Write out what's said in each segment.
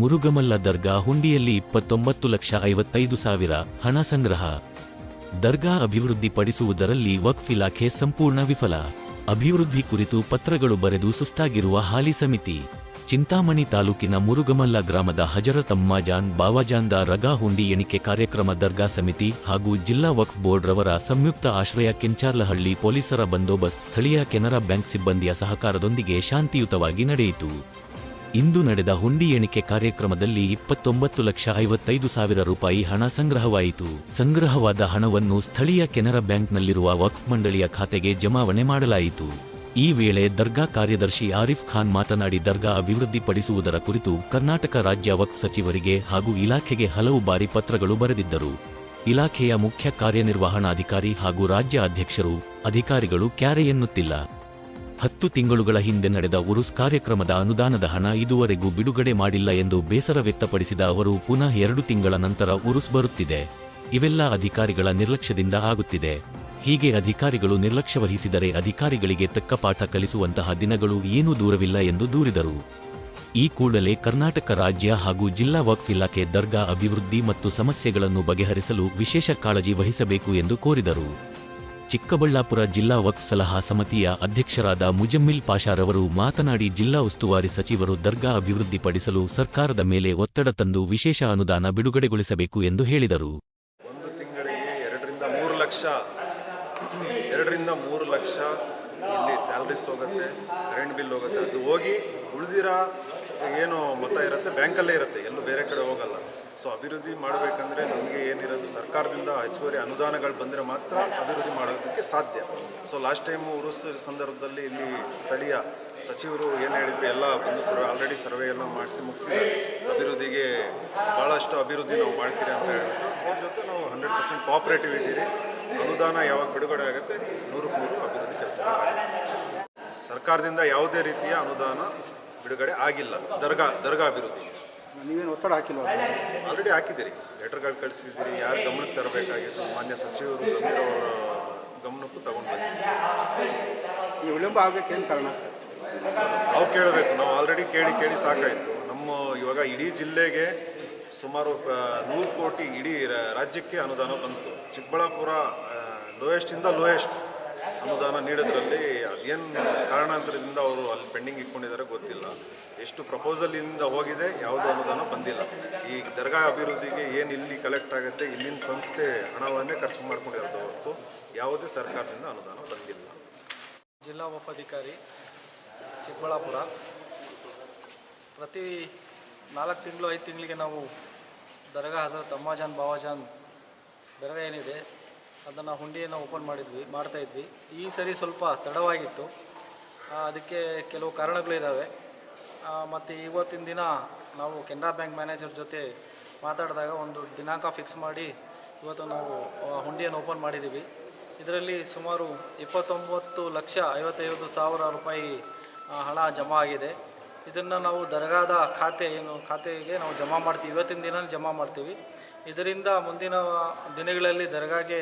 ಮುರುಗಮಲ್ಲ ದರ್ಗಾ ಹುಂಡಿಯಲ್ಲಿ ಇಪ್ಪತ್ತೊಂಬತ್ತು ಲಕ್ಷ ಐವತ್ತೈದು ಸಾವಿರ ಹಣ ಸಂಗ್ರಹ. ದರ್ಗಾ ಅಭಿವೃದ್ಧಿಪಡಿಸುವುದರಲ್ಲಿ ವಕ್ಫ್ ಇಲಾಖೆ ಸಂಪೂರ್ಣ ವಿಫಲ. ಅಭಿವೃದ್ಧಿ ಕುರಿತು ಪತ್ರಗಳು ಬರೆದು ಸುಸ್ತಾಗಿರುವ ಹಾಲಿ ಸಮಿತಿ. ಚಿಂತಾಮಣಿ ತಾಲೂಕಿನ ಮುರುಗಮಲ್ಲ ಗ್ರಾಮದ ಹಜರತ್ ಅಮ್ಮಾಜಾನ್ ಬಾವಾಜಾನ್ದ ರಗಾ ಹುಂಡಿ ಎಣಿಕೆ ಕಾರ್ಯಕ್ರಮ ದರ್ಗಾ ಸಮಿತಿ ಹಾಗೂ ಜಿಲ್ಲಾ ವಕ್ಫ್ ಬೋರ್ಡ್ ರವರ ಸಂಯುಕ್ತ ಆಶ್ರಯ ಕೆಂಚಾರ್ಲಹಳ್ಳಿ ಪೊಲೀಸರ ಬಂದೋಬಸ್ತ್ ಸ್ಥಳೀಯ ಕೆನರಾ ಬ್ಯಾಂಕ್ ಸಿಬ್ಬಂದಿಯ ಸಹಕಾರದೊಂದಿಗೆ ಶಾಂತಿಯುತವಾಗಿ ನಡೆಯಿತು. ಇಂದು ನಡೆದ ಹುಂಡಿ ಎಣಿಕೆ ಕಾರ್ಯಕ್ರಮದಲ್ಲಿ ಇಪ್ಪತ್ತೊಂಬತ್ತು ಲಕ್ಷ ಐವತ್ತೈದು ಸಾವಿರ ರೂಪಾಯಿ ಹಣ ಸಂಗ್ರಹವಾಯಿತು. ಸಂಗ್ರಹವಾದ ಹಣವನ್ನು ಸ್ಥಳೀಯ ಕೆನರಾ ಬ್ಯಾಂಕ್ನಲ್ಲಿರುವ ವಕ್ಫ್ ಮಂಡಳಿಯ ಖಾತೆಗೆ ಜಮಾವಣೆ ಮಾಡಲಾಯಿತು. ಈ ವೇಳೆ ದರ್ಗಾ ಕಾರ್ಯದರ್ಶಿ ಆರಿಫ್ ಖಾನ್ ಮಾತನಾಡಿ, ದರ್ಗಾ ಅಭಿವೃದ್ಧಿಪಡಿಸುವುದರ ಕುರಿತು ಕರ್ನಾಟಕ ರಾಜ್ಯ ವಕ್ಫ್ ಸಚಿವರಿಗೆ ಹಾಗೂ ಇಲಾಖೆಗೆ ಹಲವು ಬಾರಿ ಪತ್ರಗಳು ಬರೆದಿದ್ದರು. ಇಲಾಖೆಯ ಮುಖ್ಯ ಕಾರ್ಯನಿರ್ವಹಣಾಧಿಕಾರಿ ಹಾಗೂ ರಾಜ್ಯ ಅಧ್ಯಕ್ಷರು ಅಧಿಕಾರಿಗಳು ಕ್ಯಾರೆ ಎನ್ನುತ್ತಿಲ್ಲ. ಹತ್ತು ತಿಂಗಳುಗಳ ಹಿಂದೆ ನಡೆದ ಉರುಸ್ ಕಾರ್ಯಕ್ರಮದ ಅನುದಾನದ ಹಣ ಇದುವರೆಗೂ ಬಿಡುಗಡೆ ಮಾಡಿಲ್ಲ ಎಂದು ಬೇಸರ ವ್ಯಕ್ತಪಡಿಸಿದ ಅವರು, ಪುನಃ ಎರಡು ತಿಂಗಳ ನಂತರ ಉರುಸ್ ಬರುತ್ತಿದೆ. ಇವೆಲ್ಲ ಅಧಿಕಾರಿಗಳ ನಿರ್ಲಕ್ಷ್ಯದಿಂದ ಆಗುತ್ತಿದೆ. ಹೀಗೆ ಅಧಿಕಾರಿಗಳು ನಿರ್ಲಕ್ಷ್ಯ ವಹಿಸಿದರೆ ಅಧಿಕಾರಿಗಳಿಗೆ ತಕ್ಕ ಪಾಠ ಕಲಿಸುವಂತಹ ದಿನಗಳು ಏನೂ ದೂರವಿಲ್ಲ ಎಂದು ದೂರಿದರು. ಈ ಕೂಡಲೇ ಕರ್ನಾಟಕ ರಾಜ್ಯ ಹಾಗೂ ಜಿಲ್ಲಾ ವಕ್ಫ್ ಇಲಾಖೆ ದರ್ಗಾ ಅಭಿವೃದ್ಧಿ ಮತ್ತು ಸಮಸ್ಯೆಗಳನ್ನು ಬಗೆಹರಿಸಲು ವಿಶೇಷ ಕಾಳಜಿ ವಹಿಸಬೇಕು ಎಂದು ಕೋರಿದರು. ಚಿಕ್ಕಬಳ್ಳಾಪುರ ಜಿಲ್ಲಾ ವಕ್ಫ್ ಸಲಹಾ ಸಮಿತಿಯ ಅಧ್ಯಕ್ಷರಾದ ಮುಜಮ್ಮಿಲ್ ಪಾಷಾರವರು ಮಾತನಾಡಿ ಜಿಲ್ಲಾ ಉಸ್ತುವಾರಿ ಸಚಿವರು ದರ್ಗಾ ಅಭಿವೃದ್ಧಿಪಡಿಸಲು ಸರ್ಕಾರದ ಮೇಲೆ ಒತ್ತಡ ತಂದು ವಿಶೇಷ ಅನುದಾನ ಬಿಡುಗಡೆಗೊಳಿಸಬೇಕು ಎಂದು ಹೇಳಿದರು. ಒಂದು ತಿಂಗಳಿಗೆ ಎರಡರಿಂದ ಮೂರು ಲಕ್ಷ, ಎರಡರಿಂದ ಮೂರು ಲಕ್ಷ ಇಲ್ಲಿ ಸ್ಯಾಲ್ರೀಸ್ ಹೋಗುತ್ತೆ ಕರೆಂಟ್ ಬಿಲ್ ಹೋಗುತ್ತೆ. ಅದು ಹೋಗಿ ಉಳಿದಿರೋ ಏನು ಮೊತ್ತ ಇರುತ್ತೆ ಬ್ಯಾಂಕಲ್ಲೇ ಇರುತ್ತೆ, ಎಲ್ಲೂ ಬೇರೆ ಕಡೆ ಹೋಗಲ್ಲ. ಸೊ ಅಭಿವೃದ್ಧಿ ಮಾಡಬೇಕಂದ್ರೆ ನಮಗೆ ಏನಿರೋದು ಸರ್ಕಾರದಿಂದ ಹೆಚ್ಚುವರಿ ಅನುದಾನಗಳು ಬಂದರೆ ಮಾತ್ರ ಅಭಿವೃದ್ಧಿ ಮಾಡೋದಕ್ಕೆ ಸಾಧ್ಯ. ಸೊ ಲಾಸ್ಟ್ ಟೈಮು ಉರುಸ್ ಸಂದರ್ಭದಲ್ಲಿ ಇಲ್ಲಿ ಸ್ಥಳೀಯ ಸಚಿವರು ಏನು ಹೇಳಿದ್ರು, ಎಲ್ಲ ಬಂದು ಸರ್ವೆ ಆಲ್ರೆಡಿ ಸರ್ವೆ ಎಲ್ಲ ಮಾಡಿಸಿ ಮುಗಿಸಿದ್ದಾರೆ. ಅಭಿವೃದ್ಧಿಗೆ ಭಾಳಷ್ಟು ಅಭಿವೃದ್ಧಿ ನಾವು ಮಾಡ್ತೀರಿ ಅಂತ ಹೇಳಿದ್ರು. ಅವ್ರ ಜೊತೆ ನಾವು ಹಂಡ್ರೆಡ್ ಪರ್ಸೆಂಟ್ ಕೋಆಪ್ರೇಟಿವ್ ಇದ್ದೀರಿ. ಅನುದಾನ ಯಾವಾಗ ಬಿಡುಗಡೆ ಆಗುತ್ತೆ, ನೂರಕ್ಕೆ ನೂರು ಅಭಿವೃದ್ಧಿ ಕೆಲಸ ಸರ್ಕಾರದಿಂದ ಯಾವುದೇ ರೀತಿಯ ಅನುದಾನ ಬಿಡುಗಡೆ ಆಗಿಲ್ಲ. ದರ್ಗಾ ದರ್ಗಾ ಅಭಿವೃದ್ಧಿಗೆ ನೀವೇನು ಒತ್ತಡ ಹಾಕಿಲ್ಲ ಆಲ್ರೆಡಿ ಹಾಕಿದ್ದೀರಿ. ಲೆಟರ್ಗಳು ಕಳಿಸಿದ್ದೀರಿ. ಯಾರು ಗಮನಕ್ಕೆ ತರಬೇಕಾಗಿತ್ತು? ಮಾನ್ಯ ಸಚಿವರು ಅವರ ಗಮನಕ್ಕೂ ತಗೊಂಡು ಬಂದಿದ್ದೀವಿ ಈ ವಿಳಂಬ ಆಗಬೇಕೇನು ಕಾರಣ? ನಾವು ಕೇಳಬೇಕು. ನಾವು ಆಲ್ರೆಡಿ ಕೇಳಿ ಕೇಳಿ ಸಾಕಾಯಿತು. ನಮ್ಮ ಇವಾಗ ಇಡೀ ಜಿಲ್ಲೆಗೆ ಸುಮಾರು ನೂರು ಕೋಟಿ ಇಡೀ ರಾಜ್ಯಕ್ಕೆ ಅನುದಾನ ಬಂತು. ಚಿಕ್ಕಬಳ್ಳಾಪುರ ಲೋಯೆಸ್ಟಿಂದ ಲೋಯೆಸ್ಟ್ ಅನುದಾನ ನೀಡೋದ್ರಲ್ಲಿ ಅದೇನು ಕಾರಣಾಂತರದಿಂದ ಅವರು ಅಲ್ಲಿ ಪೆಂಡಿಂಗ್ ಇಟ್ಕೊಂಡಿದ್ದಾರೆ ಗೊತ್ತಿಲ್ಲ. ಎಷ್ಟು ಪ್ರಪೋಸಲಿಂದ ಹೋಗಿದೆ, ಯಾವುದು ಅನುದಾನ ಬಂದಿಲ್ಲ. ಈ ದರ್ಗಾ ಅಭಿವೃದ್ಧಿಗೆ ಏನು ಇಲ್ಲಿ ಕಲೆಕ್ಟ್ ಆಗುತ್ತೆ, ಇಲ್ಲಿನ ಸಂಸ್ಥೆ ಹಣವನ್ನೇ ಖರ್ಚು ಮಾಡ್ಕೊಂಡಿರೋದು ಹೊರತು ಯಾವುದೇ ಸರ್ಕಾರದಿಂದ ಅನುದಾನ ಬಂದಿಲ್ಲ. ಜಿಲ್ಲಾ ವಫಾಧಿಕಾರಿ ಚಿಕ್ಕಬಳ್ಳಾಪುರ, ಪ್ರತಿ ನಾಲ್ಕು ತಿಂಗಳು, ಐದು ತಿಂಗಳಿಗೆ ನಾವು ದರ್ಗಾ ಹಜರತ್ ಅಮ್ಮಾಜಾನ್ ಬಾವಾಜಾನ್ ದರ್ಗಾ ಏನಿದೆ ಅದನ್ನು ಹುಂಡಿಯನ್ನು ಓಪನ್ ಮಾಡಿದ್ವಿ, ಮಾಡ್ತಾ ಇದ್ವಿ. ಈ ಸರಿ ಸ್ವಲ್ಪ ತಡವಾಗಿತ್ತು. ಅದಕ್ಕೆ ಕೆಲವು ಕಾರಣಗಳಿದ್ದಾವೆ ಮತ್ತು ಇವತ್ತಿನ ದಿನ ನಾವು ಕೆನರಾ ಬ್ಯಾಂಕ್ ಮ್ಯಾನೇಜರ್ ಜೊತೆ ಮಾತಾಡಿದಾಗ ಒಂದು ದಿನಾಂಕ ಫಿಕ್ಸ್ ಮಾಡಿ ಇವತ್ತು ನಾವು ಹುಂಡಿಯನ್ನು ಓಪನ್ ಮಾಡಿದ್ದೀವಿ ಇದರಲ್ಲಿ ಸುಮಾರು ಇಪ್ಪತ್ತೊಂಬತ್ತು ಲಕ್ಷ ಐವತ್ತೈದು ಸಾವಿರ ರೂಪಾಯಿ ಹಣ ಜಮಾ ಆಗಿದೆ. ಇದನ್ನು ನಾವು ದರ್ಗಾದ ಖಾತೆ ಏನು, ಖಾತೆಗೆ ನಾವು ಜಮಾ ಮಾಡ್ತೀವಿ. ಇವತ್ತಿನ ದಿನ ಜಮಾ ಮಾಡ್ತೀವಿ. ಇದರಿಂದ ಮುಂದಿನ ದಿನಗಳಲ್ಲಿ ದರ್ಗಾಗೆ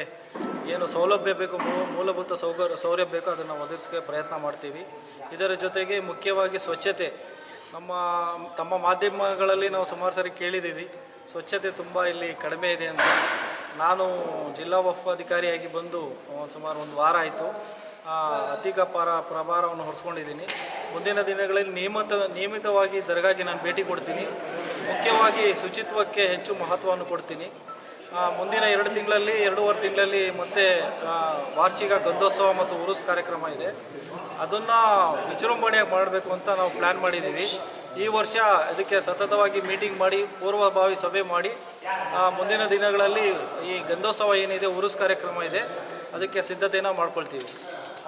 ಏನು ಸೌಲಭ್ಯ ಬೇಕು ಮೂಲಭೂತ ಸೌಕರ್ಯ ಸೌಲಭ್ಯ ಬೇಕೋ ಅದನ್ನು ಒದಗಿಸೋಕ್ಕೆ ಪ್ರಯತ್ನ ಮಾಡ್ತೀವಿ. ಇದರ ಜೊತೆಗೆ ಮುಖ್ಯವಾಗಿ ಸ್ವಚ್ಛತೆ. ನಮ್ಮ, ತಮ್ಮ ಮಾಧ್ಯಮಗಳಲ್ಲಿ ನಾವು ಸುಮಾರು ಸಾರಿ ಕೇಳಿದ್ದೀವಿ. ಸ್ವಚ್ಛತೆ ತುಂಬ ಇಲ್ಲಿ ಕಡಿಮೆ ಇದೆ ಅಂತ. ನಾನು ಜಿಲ್ಲಾ ವಫ್ ಅಧಿಕಾರಿಯಾಗಿ ಬಂದು ಸುಮಾರು ಒಂದು ವಾರ ಆಯಿತು. ಅಧಿಕ ಪರ, ಪ್ರಭಾರವನ್ನು ಹೊರಿಸ್ಕೊಂಡಿದ್ದೀನಿ. ಮುಂದಿನ ದಿನಗಳಲ್ಲಿ ನಿಯಮಿತ, ನಿಯಮಿತವಾಗಿ ದರ್ಗಾಗೆ ನಾನು ಭೇಟಿ ಕೊಡ್ತೀನಿ. ಮುಖ್ಯವಾಗಿ ಶುಚಿತ್ವಕ್ಕೆ ಹೆಚ್ಚು ಮಹತ್ವವನ್ನು ಕೊಡ್ತೀನಿ. ಮುಂದಿನ ಎರಡು ತಿಂಗಳಲ್ಲಿ, ಎರಡೂವರೆ ತಿಂಗಳಲ್ಲಿ ಮತ್ತೆ ವಾರ್ಷಿಕ ಗಂಧೋತ್ಸವ ಮತ್ತು ಉರುಸ್ ಕಾರ್ಯಕ್ರಮ ಇದೆ. ಅದನ್ನು ವಿಜೃಂಭಣೆಯಾಗಿ ಮಾಡಬೇಕು ಅಂತ ನಾವು ಪ್ಲ್ಯಾನ್ ಮಾಡಿದ್ದೀವಿ ಈ ವರ್ಷ ಅದಕ್ಕೆ ಸತತವಾಗಿ ಮೀಟಿಂಗ್ ಮಾಡಿ, ಪೂರ್ವಭಾವಿ ಸಭೆ ಮಾಡಿ ಮುಂದಿನ ದಿನಗಳಲ್ಲಿ ಈ ಗಂಧೋತ್ಸವ ಏನಿದೆ, ಉರುಸ್ ಕಾರ್ಯಕ್ರಮ ಇದೆ. ಅದಕ್ಕೆ ಸಿದ್ಧತೆಯನ್ನು ಮಾಡ್ಕೊಳ್ತೀವಿ.